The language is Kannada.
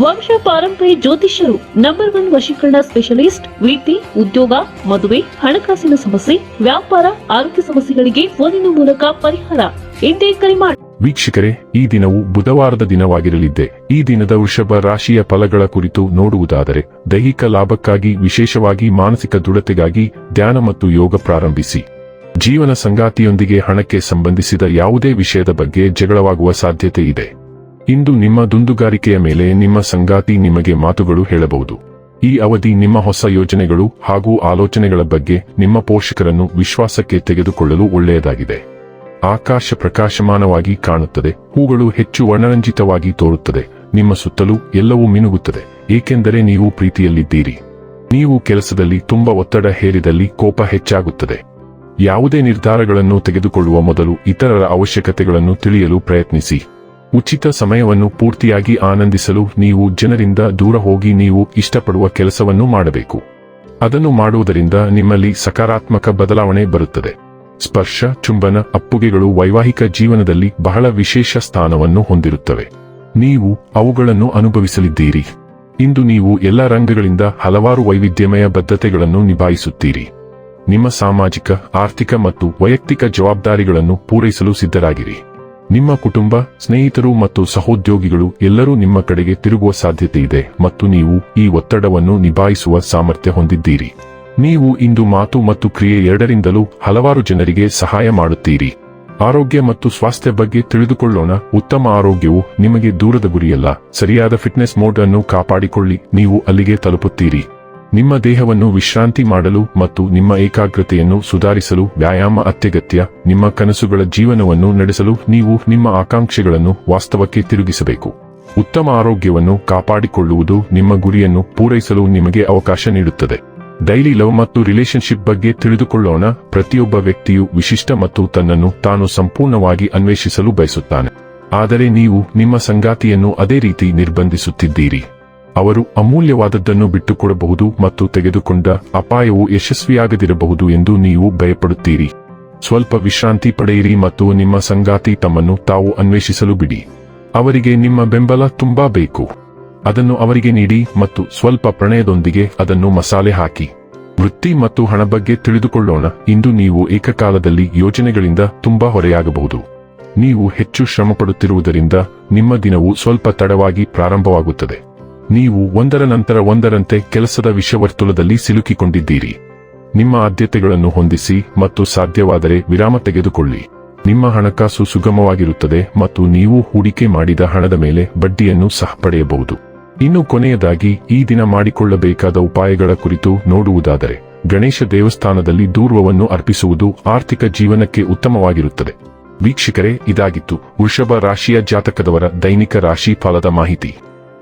ವಂಶ ಪಾರಂಪರ್ಯ ಜ್ಯೋತಿಷ್ಯರು ನಂಬರ್ ಒನ್ ವಶೀಕರಣ ಸ್ಪೆಷಲಿಸ್ಟ್ ವೃತ್ತಿ ಉದ್ಯೋಗ, ಮದುವೆ, ಹಣಕಾಸಿನ ಸಮಸ್ಯೆ, ವ್ಯಾಪಾರ, ಆರೋಗ್ಯ ಸಮಸ್ಯೆಗಳಿಗೆ ಫೋನಿನ ಮೂಲಕ ಪರಿಹಾರ. ಎಂದೇ ಕರೆ ಮಾಡಿ ವೀಕ್ಷಕರೇ, ಈ ದಿನವು ಬುಧವಾರದ ದಿನವಾಗಿರಲಿದ್ದೆ. ಈ ದಿನದ ವೃಷಭ ರಾಶಿಯ ಫಲಗಳ ಕುರಿತು ನೋಡುವುದಾದರೆ, ದೈಹಿಕ ಲಾಭಕ್ಕಾಗಿ, ವಿಶೇಷವಾಗಿ ಮಾನಸಿಕ ದೃಢತೆಗಾಗಿ ಧ್ಯಾನ ಮತ್ತು ಯೋಗ ಪ್ರಾರಂಭಿಸಿ. ಜೀವನ ಸಂಗಾತಿಯೊಂದಿಗೆ ಹಣಕ್ಕೆ ಸಂಬಂಧಿಸಿದ ಯಾವುದೇ ವಿಷಯದ ಬಗ್ಗೆ ಜಗಳವಾಗುವ ಸಾಧ್ಯತೆ ಇದೆ. ಇಂದು ನಿಮ್ಮ ದುಂದುಗಾರಿಕೆಯ ಮೇಲೆ ನಿಮ್ಮ ಸಂಗಾತಿ ನಿಮಗೆ ಮಾತುಗಳು ಹೇಳಬಹುದು. ಈ ಅವಧಿ ನಿಮ್ಮ ಹೊಸ ಯೋಜನೆಗಳು ಹಾಗೂ ಆಲೋಚನೆಗಳ ಬಗ್ಗೆ ನಿಮ್ಮ ಪೋಷಕರನ್ನು ವಿಶ್ವಾಸಕ್ಕೆ ತೆಗೆದುಕೊಳ್ಳಲು ಒಳ್ಳೆಯದಾಗಿದೆ. ಆಕಾಶ ಪ್ರಕಾಶಮಾನವಾಗಿ ಕಾಣುತ್ತದೆ, ಹೂಗಳು ಹೆಚ್ಚು ವರ್ಣರಂಜಿತವಾಗಿ ತೋರುತ್ತದೆ, ನಿಮ್ಮ ಸುತ್ತಲೂ ಎಲ್ಲವೂ ಮಿನುಗುತ್ತದೆ, ಏಕೆಂದರೆ ನೀವು ಪ್ರೀತಿಯಲ್ಲಿದ್ದೀರಿ. ನೀವು ಕೆಲಸದಲ್ಲಿ ತುಂಬಾ ಒತ್ತಡ ಹೇರಿದಲ್ಲಿ ಕೋಪ ಹೆಚ್ಚಾಗುತ್ತದೆ. ಯಾವುದೇ ನಿರ್ಧಾರಗಳನ್ನು ತೆಗೆದುಕೊಳ್ಳುವ ಮೊದಲು ಇತರರ ಅವಶ್ಯಕತೆಗಳನ್ನು ತಿಳಿಯಲು ಪ್ರಯತ್ನಿಸಿ. ಉಚಿತ ಸಮಯವನ್ನು ಪೂರ್ತಿಯಾಗಿ ಆನಂದಿಸಲು ನೀವು ಜನರಿಂದ ದೂರ ಹೋಗಿ ನೀವು ಇಷ್ಟಪಡುವ ಕೆಲಸವನ್ನು ಮಾಡಬೇಕು. ಅದನ್ನು ಮಾಡುವುದರಿಂದ ನಿಮ್ಮಲ್ಲಿ ಸಕಾರಾತ್ಮಕ ಬದಲಾವಣೆ ಬರುತ್ತದೆ. ಸ್ಪರ್ಶ, ಚುಂಬನ ಅಪ್ಪುಗೆಗಳು ವೈವಾಹಿಕ ಜೀವನದಲ್ಲಿ ಬಹಳ ವಿಶೇಷ ಸ್ಥಾನವನ್ನು ಹೊಂದಿರುತ್ತವೆ. ನೀವು ಅವುಗಳನ್ನು ಅನುಭವಿಸಲಿದ್ದೀರಿ. ಇಂದು ನೀವು ಎಲ್ಲ ರಂಗಗಳಿಂದ ಹಲವಾರು ವೈವಿಧ್ಯಮಯ ಬದ್ಧತೆಗಳನ್ನು ನಿಭಾಯಿಸುತ್ತೀರಿ. ನಿಮ್ಮ ಸಾಮಾಜಿಕ, ಆರ್ಥಿಕ ಮತ್ತು ವೈಯಕ್ತಿಕ ಜವಾಬ್ದಾರಿಗಳನ್ನು ಪೂರೈಸಲು ಸಿದ್ಧರಾಗಿರಿ. ನಿಮ್ಮ ಕುಟುಂಬ, ಸ್ನೇಹಿತರು ಮತ್ತು ಸಹೋದ್ಯೋಗಿಗಳು ಎಲ್ಲರೂ ನಿಮ್ಮ ಕಡೆಗೆ ತಿರುಗುವ ಸಾಧ್ಯತೆ ಇದೆ ಮತ್ತು ನೀವು ಈ ಒತ್ತಡವನ್ನು ನಿಭಾಯಿಸುವ ಸಾಮರ್ಥ್ಯ ಹೊಂದಿದ್ದೀರಿ. ನೀವು ಇಂದು ಮಾತು ಮತ್ತು ಕ್ರಿಯೆ ಎರಡರಿಂದಲೂ ಹಲವಾರು ಜನರಿಗೆ ಸಹಾಯ ಮಾಡುತ್ತೀರಿ. ಆರೋಗ್ಯ ಮತ್ತು ಸ್ವಾಸ್ಥ್ಯ ಬಗ್ಗೆ ತಿಳಿದುಕೊಳ್ಳೋಣ. ಉತ್ತಮ ಆರೋಗ್ಯವು ನಿಮಗೆ ದೂರದ ಗುರಿಯಲ್ಲ. ಸರಿಯಾದ ಫಿಟ್ನೆಸ್ ಮೋಡ್ ಅನ್ನು ಕಾಪಾಡಿಕೊಳ್ಳಿ. ನೀವು ಅಲ್ಲಿಗೆ ತಲುಪುತ್ತೀರಿ. ನಿಮ್ಮ ದೇಹವನ್ನು ವಿಶ್ರಾಂತಿ ಮಾಡಲು ಮತ್ತು ನಿಮ್ಮ ಏಕಾಗ್ರತೆಯನ್ನು ಸುಧಾರಿಸಲು ವ್ಯಾಯಾಮ ಅತ್ಯಗತ್ಯ, ನಿಮ್ಮ ಕನಸುಗಳ ಜೀವನವನ್ನು ನಡೆಸಲು ನೀವು ನಿಮ್ಮ ಆಕಾಂಕ್ಷೆಗಳನ್ನು ವಾಸ್ತವಕ್ಕೆ ತಿರುಗಿಸಬೇಕು. ಉತ್ತಮ ಆರೋಗ್ಯವನ್ನು ಕಾಪಾಡಿಕೊಳ್ಳುವುದು ನಿಮ್ಮ ಗುರಿಯನ್ನು ಪೂರೈಸಲು ನಿಮಗೆ ಅವಕಾಶ ನೀಡುತ್ತದೆ. ಡೈಲಿ ಲವ್ ಮತ್ತು ರಿಲೇಶನ್ಶಿಪ್ ಬಗ್ಗೆ ತಿಳಿದುಕೊಳ್ಳೋಣ, ಪ್ರತಿಯೊಬ್ಬ ವ್ಯಕ್ತಿಯು ವಿಶಿಷ್ಟ ಮತ್ತು ತನ್ನನ್ನು ತಾನು ಸಂಪೂರ್ಣವಾಗಿ ಅನ್ವೇಷಿಸಲು ಬಯಸುತ್ತಾನೆ. ಆದರೆ ನೀವು ನಿಮ್ಮ ಸಂಗಾತಿಯನ್ನು ಅದೇ ರೀತಿ ನಿರ್ಬಂಧಿಸುತ್ತಿದ್ದೀರಿ. ಅವರು ಅಮೂಲ್ಯವಾದದ್ದನ್ನು ಬಿಟ್ಟುಕೊಡಬಹುದು ಮತ್ತು ತೆಗೆದುಕೊಂಡ ಅಪಾಯವು ಯಶಸ್ವಿಯಾಗದಿರಬಹುದು ಎಂದು ನೀವು ಭಯಪಡುತ್ತೀರಿ. ಸ್ವಲ್ಪ ವಿಶ್ರಾಂತಿ ಪಡೆಯಿರಿ ಮತ್ತು ನಿಮ್ಮ ಸಂಗಾತಿ ತಮ್ಮನ್ನು ತಾವು ಅನ್ವೇಷಿಸಲು ಬಿಡಿ. ಅವರಿಗೆ ನಿಮ್ಮ ಬೆಂಬಲ ತುಂಬಾ ಬೇಕು. ಅದನ್ನು ಅವರಿಗೆ ನೀಡಿ ಮತ್ತು ಸ್ವಲ್ಪ ಪ್ರಣಯದೊಂದಿಗೆ ಅದನ್ನು ಮಸಾಲೆ ಹಾಕಿ. ವೃತ್ತಿ ಮತ್ತು ಹಣ ಬಗ್ಗೆ ತಿಳಿದುಕೊಳ್ಳೋಣ. ಇಂದು ನೀವು ಏಕಕಾಲದಲ್ಲಿ ಯೋಜನೆಗಳಿಂದ ತುಂಬಾ ಹೊರೆಯಾಗಬಹುದು. ನೀವು ಹೆಚ್ಚು ಶ್ರಮಪಡುತ್ತಿರುವುದರಿಂದ ನಿಮ್ಮ ದಿನವು ಸ್ವಲ್ಪ ತಡವಾಗಿ ಪ್ರಾರಂಭವಾಗುತ್ತದೆ. ನೀವು ಒಂದರ ನಂತರ ಒಂದರಂತೆ ಕೆಲಸದ ವಿಷವರ್ತುಲದಲ್ಲಿ ಸಿಲುಕಿಕೊಂಡಿದ್ದೀರಿ. ನಿಮ್ಮ ಆದ್ಯತೆಗಳನ್ನು ಹೊಂದಿಸಿ ಮತ್ತು ಸಾಧ್ಯವಾದರೆ ವಿರಾಮ ತೆಗೆದುಕೊಳ್ಳಿ. ನಿಮ್ಮ ಹಣಕಾಸು ಸುಗಮವಾಗಿರುತ್ತದೆ ಮತ್ತು ನೀವು ಹೂಡಿಕೆ ಮಾಡಿದ ಹಣದ ಮೇಲೆ ಬಡ್ಡಿಯನ್ನು ಸಹ ಪಡೆಯಬಹುದು. ಇನ್ನು ಕೊನೆಯದಾಗಿ, ಈ ದಿನ ಮಾಡಿಕೊಳ್ಳಬೇಕಾದ ಉಪಾಯಗಳ ಕುರಿತು ನೋಡುವುದಾದರೆ, ಗಣೇಶ ದೇವಸ್ಥಾನದಲ್ಲಿ ದೂರ್ವವನ್ನು ಅರ್ಪಿಸುವುದು ಆರ್ಥಿಕ ಜೀವನಕ್ಕೆ ಉತ್ತಮವಾಗಿರುತ್ತದೆ. ವೀಕ್ಷಕರೇ, ಇದಾಗಿತ್ತು ವೃಷಭ ರಾಶಿಯ ಜಾತಕದವರ ದೈನಿಕ ರಾಶಿ ಫಲದ ಮಾಹಿತಿ.